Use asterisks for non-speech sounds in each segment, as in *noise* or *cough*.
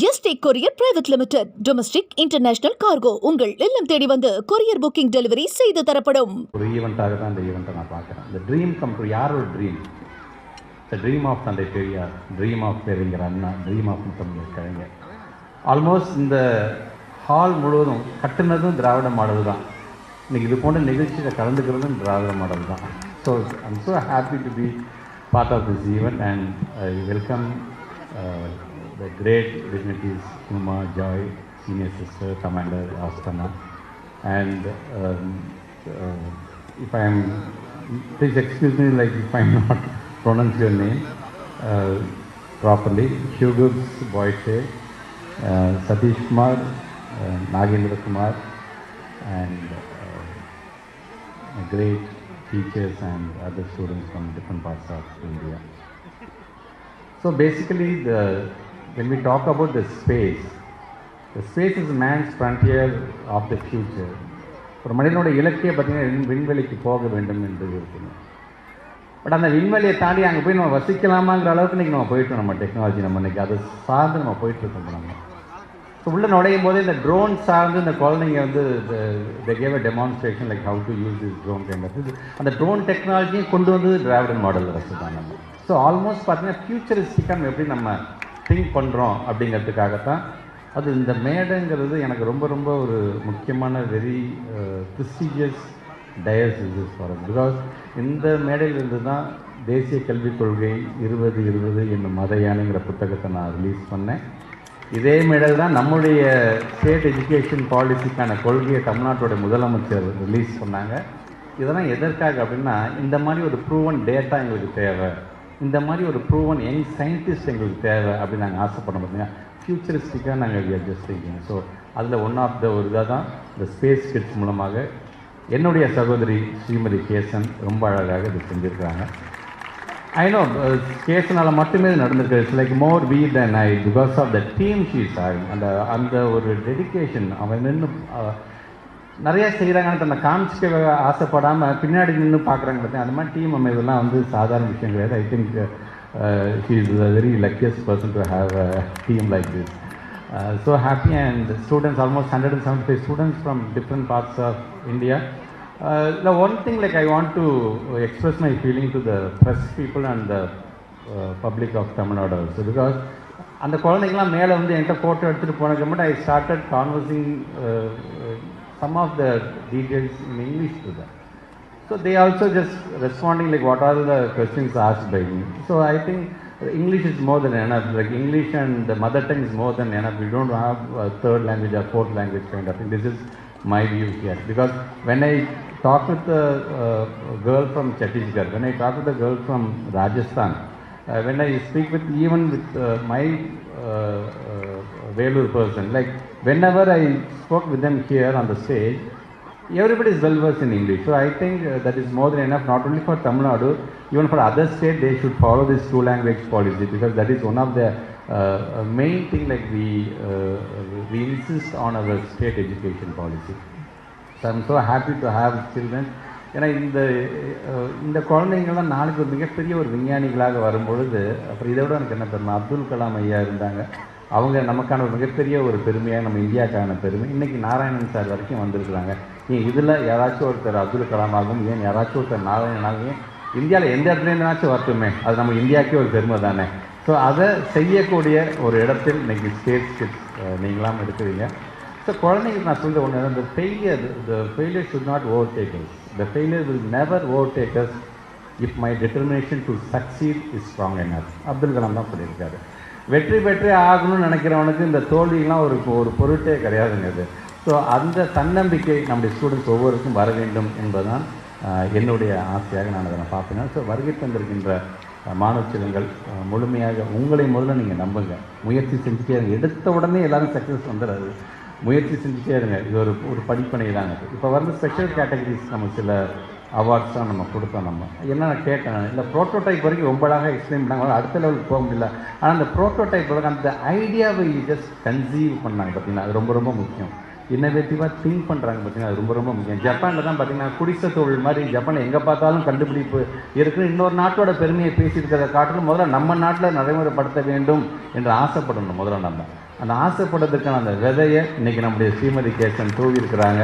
ST courier private limited domestic international cargo உங்கள் இல்லம் தேடி வந்து கொரியர் புக்கிங் டெலிவரி செய்து தரப்படும். ஒரு ஈவெண்ட்டாக தான் இந்த ஈவெண்ட்டை நான் பார்க்குறேன். இந்த ட்ரீம் கம் ட்ரூ யாரோட ட்ரீம் த ட்ரீம் ஆஃப் தந்தை Periyar dream of Periyar Anna dream of Muthamizhar Kalaignar. Almost இந்த ஹால் முழுவதும் கட்டுனதும் திராவிட மாடல் தான். இன்னைக்கு இது போன்ற நிகழ்ச்சியில் கலந்துக்கிறதும் திராவிட மாடல் தான். So I'm so happy to be part of this event and I welcome the great dignitaries Uma Joy, Senior Sister, Commander Astana, and um, uh, if I am, please excuse me like if I am *laughs* not pronounce your name uh, properly, Shugubs Boyte, uh, Satish Kumar, uh, Nagendra Kumar, and uh, great teachers and other students from different parts of India. So basically the when we talk about the space, the space is man's frontier of the future. ஒரு மனிதனோட இலக்கிய பார்த்தீங்கன்னா விண்வெளிக்கு போக வேண்டும் என்று இருக்குங்க but அந்த விண்வெளியை தாண்டி அங்கே போய் நம்ம வசிக்கலாமாங்கிற அளவுக்கு இன்றைக்கி நம்ம போயிட்டோம் நம்ம டெக்னாலஜி நம்ம இன்றைக்கி அதை சார்ந்து நம்ம போயிட்டுருக்கோம் நம்ம. ஸோ உள்ளே நுழையும் போது இந்த ட்ரோன் சார்ந்து இந்த குழந்தைங்க வந்து the gave a demonstration like how to use this drone kind அந்த ட்ரோன் டெக்னாலஜியும் கொண்டு வந்து டிராவிடன் மாடல் அரசு தான் நம்ம. ஸோ ஆல்மோஸ்ட் பார்த்தீங்கன்னா ஃபியூச்சரிஸ்டிக்காக நம்ம எப்படி நம்ம திங்க் பண்ணுறோம் அப்படிங்கிறதுக்காகத்தான். அது இந்த மேடைங்கிறது எனக்கு ரொம்ப ரொம்ப ஒரு முக்கியமான வெரி ப்ரிஸ்டீஜியஸ் டயசிஸ் வரும் பிகாஸ் இந்த மேடையிலிருந்து தான் தேசிய கல்விக் கொள்கை இருபது இருபது என்னும் மத யானைங்கிற புத்தகத்தை நான் ரிலீஸ் பண்ணேன். இதே மேடல் தான் நம்முடைய ஸ்டேட் எஜுகேஷன் பாலிசிக்கான கொள்கையை தமிழ்நாட்டோட முதலமைச்சர் ரிலீஸ் பண்ணாங்க. இதெல்லாம் எதற்காக அப்படின்னா இந்த மாதிரி ஒரு ப்ரூவன் டேட்டா எங்களுக்கு தேவை. இந்த மாதிரி ஒரு ப்ரூவன் யங் சயின்டிஸ்ட் எங்களுக்கு தேவை அப்படின்னு நாங்கள் ஆசைப்படணும் பார்த்தீங்கன்னா ஃபியூச்சரிஸ்டிக்காக நாங்கள் வி ஜஸ்ட் திங்கிங் ஸோ அதில் ஒன் ஆஃப் த ஒரு இதாக தான் இந்த ஸ்பேஸ் கிட்ஸ் மூலமாக என்னுடைய சகோதரி ஸ்ரீமதி கேசன் ரொம்ப அழகாக இது செஞ்சுருக்காங்க ஐ நோ கேசனால மட்டுமே நடந்திருக்கு. It's like more we then I because of the team she's அந்த அந்த ஒரு டெடிகேஷன் அவன் நின்று நிறைய செய்கிறாங்கன்னு தன்னை காமிச்சிக்க ஆசைப்படாமல் பின்னாடி நின்று பார்க்குறாங்க பார்த்தீங்க அந்த மாதிரி டீம் அமைதெல்லாம் வந்து சாதாரண விஷயம் கிடையாது. I think she is a very luckiest person to have a team like this so happy and students almost hundred and seventy five students from different parts of India Uh, the one thing like I want to express my feeling to the press people and the uh, public of Tamil Nadu also. Because அந்த குழந்தைங்களாம் மேலே வந்து என்கிட்ட photo எடுத்துகிட்டு போனதுக்கு மட்டும் I started conversing some of the details in English to them. So they also just responding like what are the questions asked by me. So I think English is more than enough. Like English and the mother tongue is more than enough. We don't have a third language or fourth language kind of thing. This is my view here. Because when I talk with the uh, girl from Chhattisgarh, when I talk with the girl from Rajasthan, uh, when I speak with even with uh, my uh, uh, Velur person, like whenever I spoke with them here on the stage, everybody is well versed in English. So I think uh, that is more than enough, not only for Tamil Nadu, even for other states, they should follow this two language policy because that is one of the uh, uh, main thing like we, uh, we insist on our state education policy. So I'm so happy to have children. ஏன்னா இந்த அஹ், இந்த குழந்தைங்கள்லாம் நாளைக்கு ஒரு மிகப்பெரிய ஒரு விஞ்ஞானிகளாக வரும்பொழுது அப்புறம் இதை விட எனக்கு என்ன பெருமை அப்துல் கலாம் ஐயா இருந்தாங்க அவங்க நமக்கான ஒரு மிகப்பெரிய ஒரு பெருமையாக நம்ம இந்தியாவுக்கான பெருமை. இன்றைக்கி நாராயணன் சார் வரைக்கும் வந்திருக்கிறாங்க. ஏன் இதில் யாராச்சும் ஒருத்தர் அப்துல் கலாம் ஆகும் ஏன் யாராச்சும் ஒருத்தர் நாராயணன் ஆகும் இந்தியாவில் எந்த இடத்துலேருந்துனாச்சும் வரட்டுமே. அது நம்ம இந்தியாவுக்கே ஒரு பெருமை தானே. ஸோ அதை செய்யக்கூடிய ஒரு இடத்தில் இன்றைக்கி ஸ்டேட் கிட்ஸ் நீங்களாம் இருக்கிறீங்க. ஸோ குழந்தைங்களுக்கு நான் சொல்கிற ஒன்று இந்த failure the failure should not overtake us the failure will never overtake us if my determination to succeed is strong என்ன அப்துல் கலாம் தான் சொல்லியிருக்காரு. வெற்றி பெற்றே ஆகணும்னு நினைக்கிறவனுக்கு இந்த தோல்விலாம் ஒரு ஒரு பொருட்டே கிடையாதுங்க இது. ஸோ அந்த தன்னம்பிக்கை நம்முடைய ஸ்டூடெண்ட்ஸ் ஒவ்வொருக்கும் வர வேண்டும் என்பதுதான் என்னுடைய ஆசையாக நான் அதை நான் பார்ப்பேன் ஸோ வருகை தந்திருக்கின்ற மாணவ செல்வங்கள் முழுமையாக உங்களை முதல்ல நீங்கள் நம்புங்க. முயற்சி செஞ்சுட்டே இருங்க. எடுத்த உடனே எல்லாரும் சக்ஸஸ் வந்துடாது முயற்சி செஞ்சுட்டே இருங்க. இது ஒரு ஒரு படிப்பனை தாங்க இப்போ வந்து ஸ்பெஷல் கேட்டகரிஸ் நம்ம சில அவார்ட்ஸ் தான் நம்ம கொடுத்தோம் நம்ம. என்ன நான் கேட்டேன் இல்லை ப்ரோட்டோடைப் வரைக்கும் ரொம்ப அழகாக எக்ஸ்பிளைன் பண்ணாங்க. அடுத்த லெவலுக்கு போக முடியல. ஆனால் அந்த ப்ரோட்டோடைப் வரைக்கும் அந்த ஐடியாவை ஜஸ்ட் கன்சீவ் பண்ணாங்க பார்த்தீங்கன்னா அது ரொம்ப ரொம்ப முக்கியம். இன்னோவேட்டிவாக திங்க் பண்ணுறாங்க பார்த்தீங்கன்னா அது ரொம்ப ரொம்ப முக்கியம். ஜப்பானில் தான் பார்த்தீங்கன்னா குடிசை தொழில் மாதிரி ஜப்பான் எங்கே பார்த்தாலும் கண்டுபிடிப்பு இருக்குது இன்னொரு நாட்டோட பெருமையை பேசியிருக்கிறத காட்டிலும் முதல்ல நம்ம நாட்டில் நடைமுறைப்படுத்த வேண்டும் என்று ஆசைப்படணும் முதல்ல நம்ம. அந்த ஆசைப்படுறதுக்கான அந்த விதையை இன்றைக்கி நம்முடைய ஸ்ரீமதி கேசன் தூவி இருக்கிறாங்க.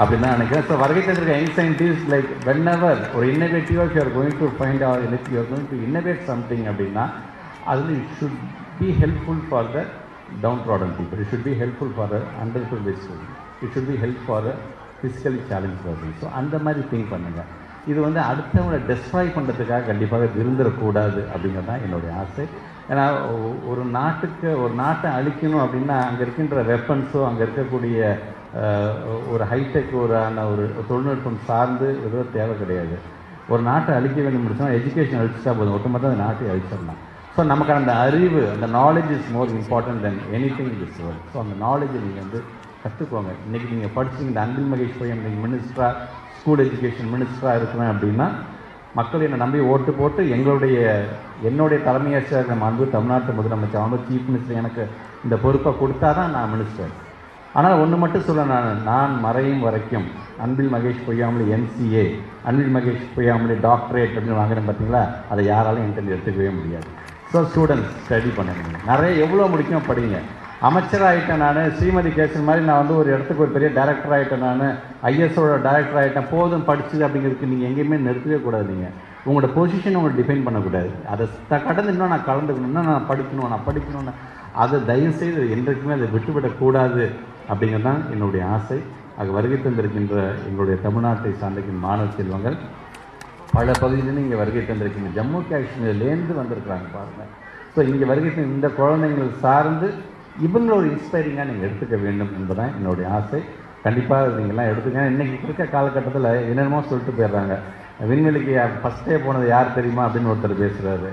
அப்படின்னு தான் நினைக்கிறேன். ஸோ வருகை தந்திருக்க யங் சயின்டிஸ்ட் லைக் வென் எவர் ஒரு இன்னோவேட்டிவாக if you are going find find out if you are something அப்படின்னா அது it should be helpful for the downtrodden people it should be helpful for under privilege it should be help for physically challenge person so அந்த மாதிரி think பண்ணுங்கள் இது வந்து அடுத்தவங்களை destroy பண்ணுறதுக்காக கண்டிப்பாக இருந்துடக்கூடாது அப்படிங்கிறது தான் என்னுடைய ஆசை. ஏன்னா ஒரு நாட்டுக்கு ஒரு நாட்டை அழிக்கணும் அப்படின்னா அங்கே இருக்கின்ற வெப்பன்ஸோ அங்கே இருக்கக்கூடிய ஒரு ஹைடெக் ஒரு ஆன ஒரு தொழில்நுட்பம் சார்ந்து எதுவும் தேவை கிடையாது. ஒரு நாட்டை அழிக்க வேண்டும் சொன்னால் எஜுகேஷன் அழிச்சிட்டா போதும். ஒட்டுமொத்தம் அந்த நாட்டை அழிச்சிடலாம். ஸோ நமக்கு அந்த அறிவு அந்த knowledge is more important than anything this world so அந்த நாலேஜை நீங்கள் வந்து கற்றுக்கோங்க இன்றைக்கி நீங்கள் படிச்சிங்க இந்த அன்பில் மகேஷ் போய் நீங்கள் மினிஸ்டராக ஸ்கூல் எஜுகேஷன் மினிஸ்டராக இருக்கிறேன் அப்படின்னா மக்கள் என்னை நம்பி ஓட்டு போட்டு எங்களுடைய என்னுடைய தலைமையாசிரியர் நம்ம அன்பு தமிழ்நாட்டு முதலமைச்சர் அவங்க சீஃப் மினிஸ்டர் எனக்கு இந்த பொறுப்பை கொடுத்தா தான் நான் மினிஸ்டர் ஆனால் ஒன்று மட்டும் சொல்ல நான். நான் மறையும் வரைக்கும் அன்பில் மகேஷ் பொய்யாமலே என்சிஏ அன்பில் மகேஷ் பொய்யாமலே டாக்டரேட் அப்படின்னு வாங்குறேன் பார்த்தீங்களா? அதை யாராலும் என்கிட்ட எடுத்துக்கவே முடியாது. ஸோ ஸ்டூடெண்ட்ஸ் ஸ்டடி பண்ணுங்க. நிறைய எவ்வளோ முடிக்கும் படிங்க. அமைச்சர் ஆகிட்டேன் நான் ஸ்ரீமதி கேசன் மாதிரி நான் வந்து ஒரு இடத்துக்கு ஒரு பெரிய டேரக்டர் ஆகிட்டேன் நான் ஐஎஸ்ஓட டேரக்டர் ஆகிட்டேன் போதும் படிச்சது அப்படிங்கிறதுக்கு நீங்கள் எங்கேயுமே நிறுத்தவே கூடாது நீங்கள் உங்களோட பொசிஷன் உங்களை டிஃபைன் பண்ணக்கூடாது. அதை த- கடந்து இன்னும் நான் கலந்துக்கணும். இன்னும் நான் படிக்கணும் நான் படிக்கணும்னு. அதை தயவு செய்து என்றைக்குமே அதை விட்டுவிடக்கூடாது. அப்படிங்கிறது தான் என்னுடைய ஆசை. அது வருகை தந்திருக்கின்ற எங்களுடைய தமிழ்நாட்டை சார்ந்திருக்கின்ற மாணவ செல்வங்கள். பல பகுதியிலேருந்து இங்கே வருகை தந்திருக்கின்ற ஜம்மு காஷ்மீர்லேருந்து வந்திருக்கிறாங்க பாருங்கள் ஸோ இங்கே வருகை இந்த குழந்தைங்கள் சார்ந்து இவங்கள ஒரு இன்ஸ்பைரிங்காக நீங்கள் எடுத்துக்க வேண்டும் என்பதுதான் என்னுடைய ஆசை. கண்டிப்பாக நீங்கள்லாம் எடுத்துக்க. இன்றைக்கி இருக்க காலகட்டத்தில் என்னென்னமோ சொல்லிட்டு போயிடுறாங்க. விண்வெளிக்கு ஃபஸ்ட்டே போனது யார் தெரியுமா அப்படின்னு ஒருத்தர் பேசுகிறாரு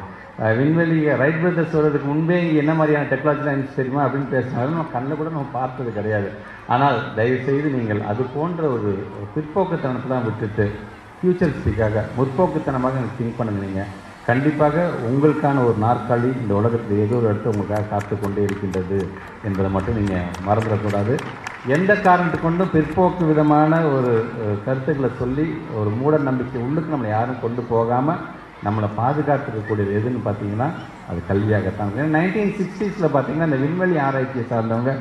விண்வெளி ரைட் பிரதர்ஸ் வர்றதுக்கு முன்பே இங்கே என்ன மாதிரியான டெக்னாலஜிலாம் இருந்துச்சு தெரியுமா அப்படின்னு பேசினாலும் நம்ம கண்ணில் கூட நம்ம பார்த்தது கிடையாது. ஆனால் தயவுசெய்து நீங்கள் அது போன்ற ஒரு பிற்போக்குத்தனத்தை தான் விட்டுட்டு ஃப்யூச்சரிஸ்டிக்காக முற்போக்குத்தனமாக எனக்கு திங்க் பண்ணுங்க கண்டிப்பாக உங்களுக்கான ஒரு நாற்காலி இந்த உலகத்தில் ஏதோ ஒரு இடத்த உங்களுக்காக காத்து கொண்டே இருக்கின்றது என்பதை மட்டும் நீங்கள் மறந்துடக்கூடாது. எந்த காரணத்தை கொண்டும் பிற்போக்கு விதமான ஒரு கருத்துக்களை சொல்லி ஒரு மூட நம்பிக்கை உள்ளுக்கு நம்மளை யாரும் கொண்டு போகாமல் நம்மளை பாதுகாத்துக்கக்கூடியது எதுன்னு பார்த்தீங்கன்னா அது கல்வியாகத்தான் ஏன்னா நைன்டீன் சிக்ஸ்டீஸில் பார்த்தீங்கன்னா இந்த விண்வெளி ஆராய்ச்சியை சார்ந்தவங்க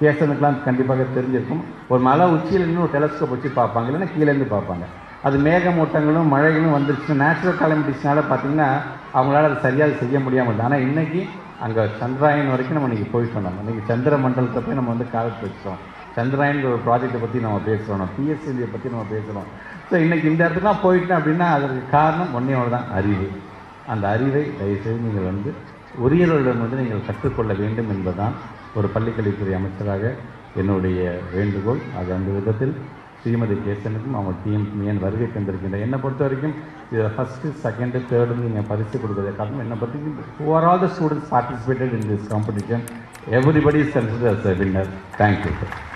கேசனுக்கெலாம் கண்டிப்பாக தெரிஞ்சிருக்கும். ஒரு மலை உச்சியில் இன்னும் டெலஸ்கோப் வச்சு பார்ப்பாங்க இல்லைன்னா கீழேருந்து பார்ப்பாங்க. அது மேகமூட்டங்களும் மழைகளும் வந்துருச்சுன்னா நேச்சுரல் காலமிட்டிஸ்னால பார்த்தீங்கன்னா அவங்களால அதை சரியாக செய்ய முடியாமல் ஆனால் இன்றைக்கி அங்கே சந்திராயன் வரைக்கும் நம்ம இன்றைக்கி போயிட்டு வந்தோம். இன்றைக்கி சந்திர மண்டலத்தை போய் நம்ம வந்து காலத்து வச்சோம் சந்திராயன் ஒரு ப்ராஜெக்ட்டை பற்றி நம்ம பேசுகிறோம் நம்ம பற்றி நம்ம பேசுகிறோம் ஸோ இன்றைக்கி இந்த இடத்துக்குலாம் போயிட்டேன் அப்படின்னா அதற்கு காரணம் ஒன்றையோடு தான் அறிவு. அந்த அறிவை தயவுசெய்து நீங்கள் வந்து உரியவர்களிடம் வந்து நீங்கள் கற்றுக்கொள்ள வேண்டும் என்பதுதான் ஒரு பள்ளிக்கல்வித்துறை அமைச்சராக என்னுடைய வேண்டுகோள். அது அந்த விதத்தில் ஸ்ரீமதி கேசனுக்கும் அவங்க டீமுக்கும் ஏன் வருகை தந்திருக்கின்ற என்னை பொறுத்த வரைக்கும் இதில் ஃபஸ்ட்டு செகண்டு தேர்டுன்னு நீங்கள் பரிசு கொடுக்கறதை காரணம் என்னை பற்றி overall the students participated in this competition everybody is consider as a winner thank you sir